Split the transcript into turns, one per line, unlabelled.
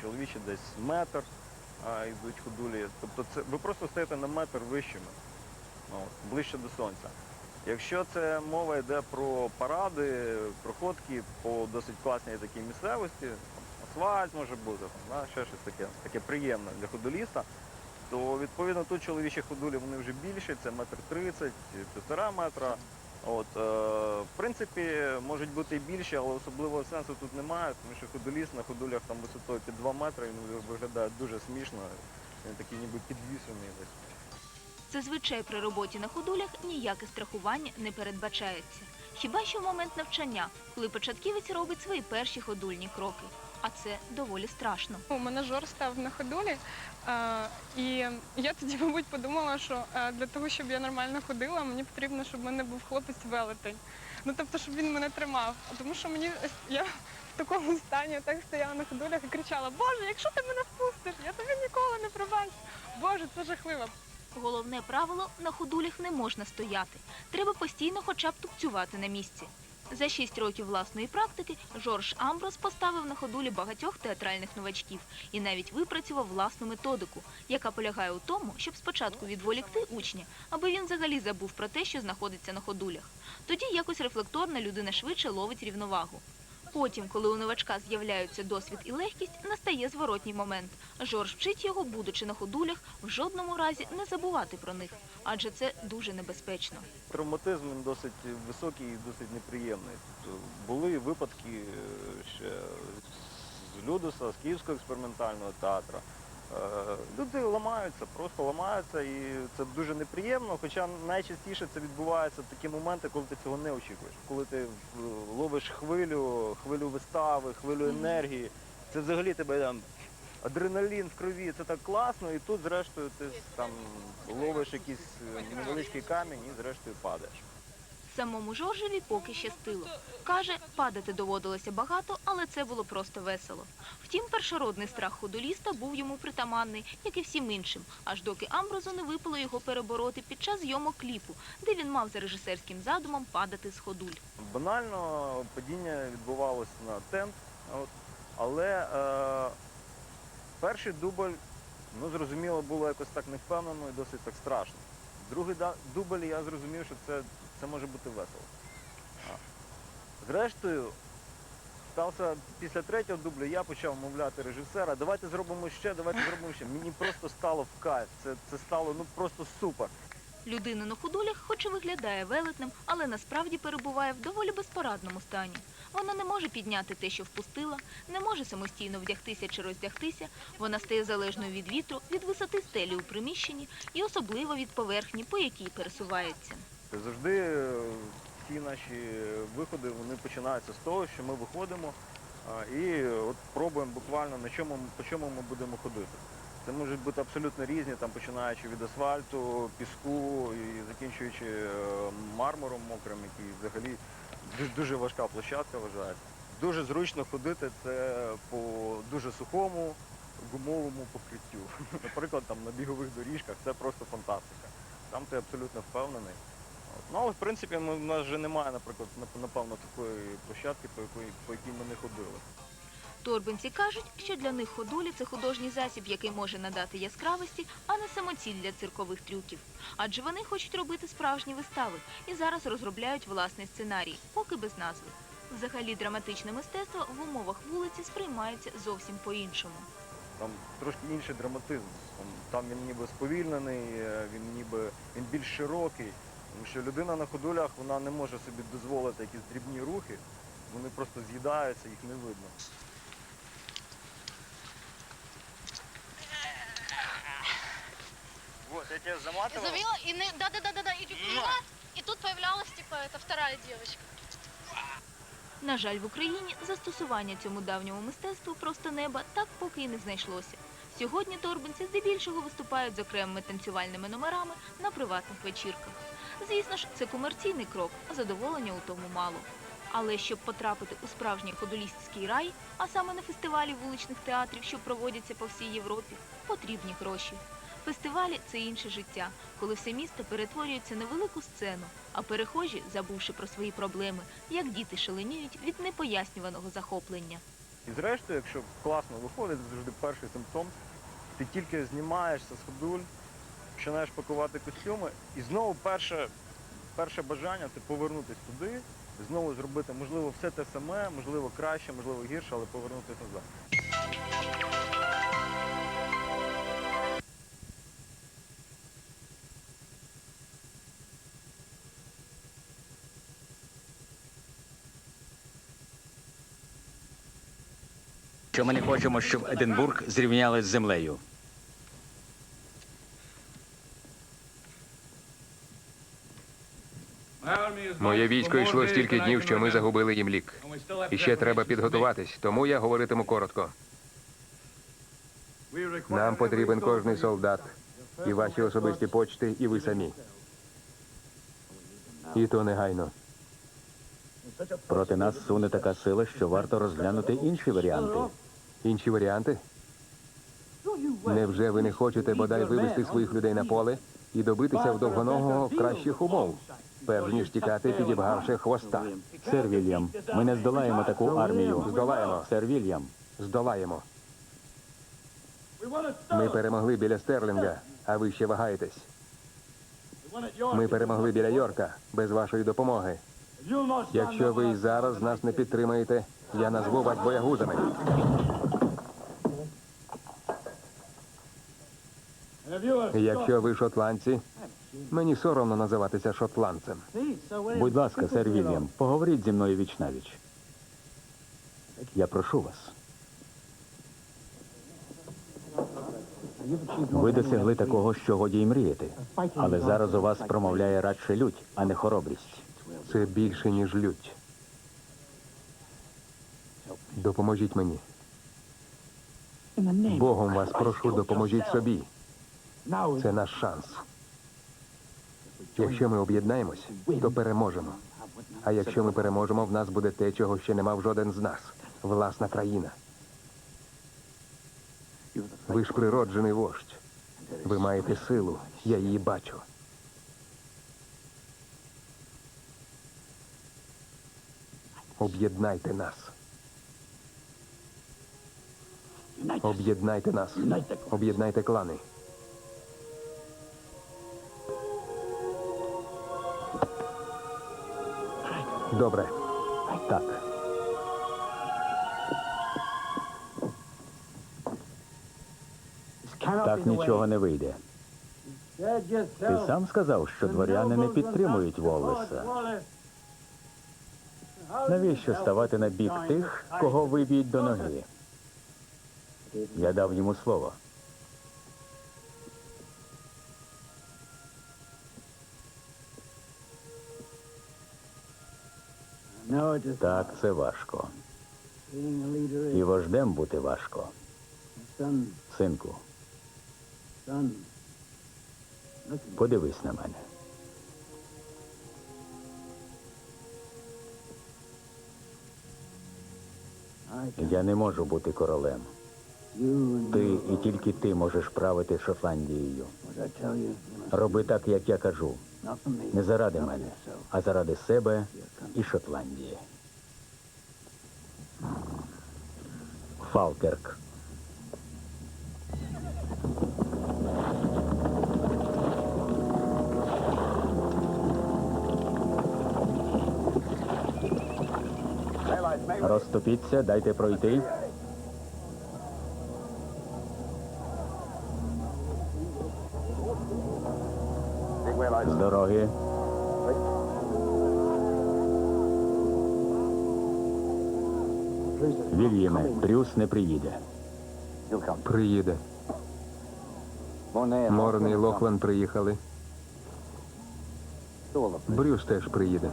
чоловічі десь метр а, йдуть ходулі. Тобто це ви просто стаєте на метр вищими, ну, ближче до сонця. Якщо це мова йде про паради, проходки по досить класній такій місцевості, асфальт може бути, там, да, ще щось таке, таке приємне для ходоліста, то відповідно тут чоловічі ходулі вони вже більші, це метр тридцять, півтора метра. От, е, в принципі, можуть бути і більші, але особливого сенсу тут немає, тому що ходоліст на ходулях там висотою під 2 метри він виглядає дуже смішно. Він такий ніби підвішений десь.
Зазвичай при роботі на ходулях ніяке страхування не передбачається. Хіба що в момент навчання, коли початківець робить свої перші ходульні кроки. А це доволі страшно.
У мене жор став на ходулі, е, і я тоді, мабуть, подумала, що е, для того, щоб я нормально ходила, мені потрібно, щоб в мене був хлопець велетень. Ну тобто, щоб він мене тримав. Тому що мені я в такому стані так стояла на ходулях і кричала: Боже, якщо ти мене впустиш, я тобі ніколи не пробачу. Боже, це жахливо.
Головне правило на ходулях не можна стояти. Треба постійно хоча б тупцювати на місці. За шість років власної практики Жорж Амброс поставив на ходулі багатьох театральних новачків і навіть випрацював власну методику, яка полягає у тому, щоб спочатку відволікти учня, аби він взагалі забув про те, що знаходиться на ходулях. Тоді якось рефлекторна людина швидше ловить рівновагу. Потім, коли у новачка з'являються досвід і легкість, настає зворотній момент. Жорж вчить його, будучи на ходулях, в жодному разі не забувати про них, адже це дуже небезпечно.
Травматизм досить високий і досить неприємний. Тобто були випадки е, ще з Людоса, з Київського експериментального театру. Е, Люди ламаються, просто ламаються, і це дуже неприємно. Хоча найчастіше це відбувається в такі моменти, коли ти цього не очікуєш. Коли ти е, ловиш хвилю, хвилю вистави, хвилю енергії, це взагалі тебе там адреналін в крові, це так класно, і тут, зрештою, ти там ловиш якийсь е, невеличкий камінь і зрештою падаєш.
Самому Жоржеві поки щастило. Каже, падати доводилося багато, але це було просто весело. Втім, першородний страх ходуліста був йому притаманний, як і всім іншим, аж доки Амброзу не випало його перебороти під час зйомок кліпу, де він мав за режисерським задумом падати з ходуль.
Банально падіння відбувалося на тент, але е, перший дубль, ну зрозуміло, було якось так невпевнено і досить так страшно. Другий дубль я зрозумів, що це, це може бути весело. Зрештою, стався після третього дубля, я почав мовляти режисера, давайте зробимо ще, давайте зробимо ще. Мені просто стало в кайф. Це, це стало ну просто супер.
Людина на ходулях, хоч і виглядає велетнем, але насправді перебуває в доволі безпорадному стані. Вона не може підняти те, що впустила, не може самостійно вдягтися чи роздягтися. Вона стає залежною від вітру, від висоти стелі у приміщенні і особливо від поверхні, по якій пересувається.
Завжди е, всі наші виходи вони починаються з того, що ми виходимо і от пробуємо буквально на чому по чому ми будемо ходити. Це можуть бути абсолютно різні, там починаючи від асфальту, піску і закінчуючи е, мармуром мокрим, який взагалі дуже, дуже важка площадка вважається. Дуже зручно ходити це по дуже сухому гумовому покриттю. Наприклад, там на бігових доріжках це просто фантастика. Там ти абсолютно впевнений. Ну, але в принципі ми, в нас вже немає, наприклад, напевно, такої площадки, по якій, по якій ми не ходили.
Торбинці кажуть, що для них ходулі це художній засіб, який може надати яскравості, а не самоціль для циркових трюків. Адже вони хочуть робити справжні вистави і зараз розробляють власний сценарій, поки без назви. Взагалі драматичне мистецтво в умовах вулиці сприймається зовсім по-іншому.
Там трошки інший драматизм. Там, там він ніби сповільнений, е, він ніби він більш широкий. Тому що людина на ходулях вона не може собі дозволити якісь дрібні рухи, вони просто з'їдаються, їх не видно. Вот, я тебе заматывал.
Завела, и не- да-да-да-да, и плыла, и тут появлялась, типа, это вторая девочка.
На жаль, в Україні застосування цьому давньому мистецтву просто неба так поки і не знайшлося. Сьогодні торбинці здебільшого виступають з окремими танцювальними номерами на приватних вечірках. Звісно ж, це комерційний крок, а задоволення у тому мало. Але щоб потрапити у справжній ходолістський рай, а саме на фестивалі вуличних театрів, що проводяться по всій Європі, потрібні гроші. Фестивалі це інше життя, коли все місто перетворюється на велику сцену, а перехожі, забувши про свої проблеми, як діти шаленіють від непояснюваного захоплення.
І зрештою, якщо класно виходить, завжди перший симптом, ти тільки знімаєшся з ходуль, починаєш пакувати костюми, і знову перше, перше бажання це повернутися туди, знову зробити, можливо, все те саме, можливо, краще, можливо, гірше, але повернутися назад.
що ми не хочемо, щоб Единбург зрівняли з землею.
Моє військо йшло стільки днів, що ми загубили їм лік. І ще треба підготуватись, тому я говоритиму коротко. Нам потрібен кожний солдат, і ваші особисті почти, і ви самі. І то негайно.
Проти нас суне така сила, що варто розглянути інші варіанти.
Інші варіанти? Невже ви не хочете бодай вивести своїх людей на поле і добитися в довгоногого кращих умов, перш ніж тікати, підібгавши хвоста?
Сер Вільям, ми не здолаємо таку армію.
Здолаємо.
Сер Вільям,
Здолаємо. Ми перемогли біля Стерлінга, а ви ще вагаєтесь. Ми перемогли біля Йорка без вашої допомоги. Якщо ви і зараз нас не підтримаєте, я назву вас боягузами. Якщо ви шотландці, мені соромно називатися шотландцем.
будь ласка, сер Вільям, поговоріть зі мною віч навіч. Я прошу вас. Ви досягли такого, що годі й мріяти. Але зараз у вас промовляє радше лють, а не хоробрість.
Це більше, ніж лють. Допоможіть мені. Богом вас прошу, допоможіть собі. Це наш шанс. Якщо ми об'єднаємось, то переможемо. А якщо ми переможемо, в нас буде те, чого ще не мав жоден з нас власна країна. Ви ж природжений вождь. Ви маєте силу, я її бачу. Об'єднайте нас. Об'єднайте нас. Об'єднайте клани. Добре.
Так. Так нічого не вийде. Ти сам сказав, що дворяни не підтримують Воллеса. Навіщо ставати на бік тих, кого виб'ють до ноги? Я дав йому слово. Так, це важко. І вождем бути важко. Синку, подивись на мене. Я не можу бути королем. Ти і тільки ти можеш правити Шотландією. Роби так, як я кажу. Не заради мене, а заради себе і Шотландії. Фалкерк. Розступіться, дайте пройти. З дороги. Вільяме, Брюс не приїде.
Приїде. Морний і Лохлан приїхали. Брюс теж приїде.